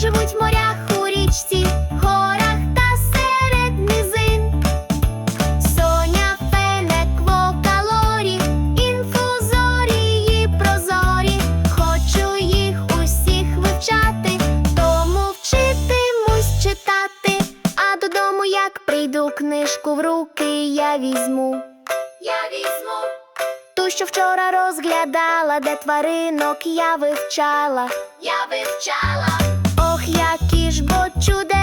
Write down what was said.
живуть в морях у річці, горах та серед низин. Соня, феник, вокалорі, інфузорії прозорі. Хочу їх усіх вивчати, тому вчитимусь читати. А додому, як прийду, книжку в руки я візьму. Я візьму. Ту, що вчора розглядала, де тваринок я вивчала. Я вивчала. ciude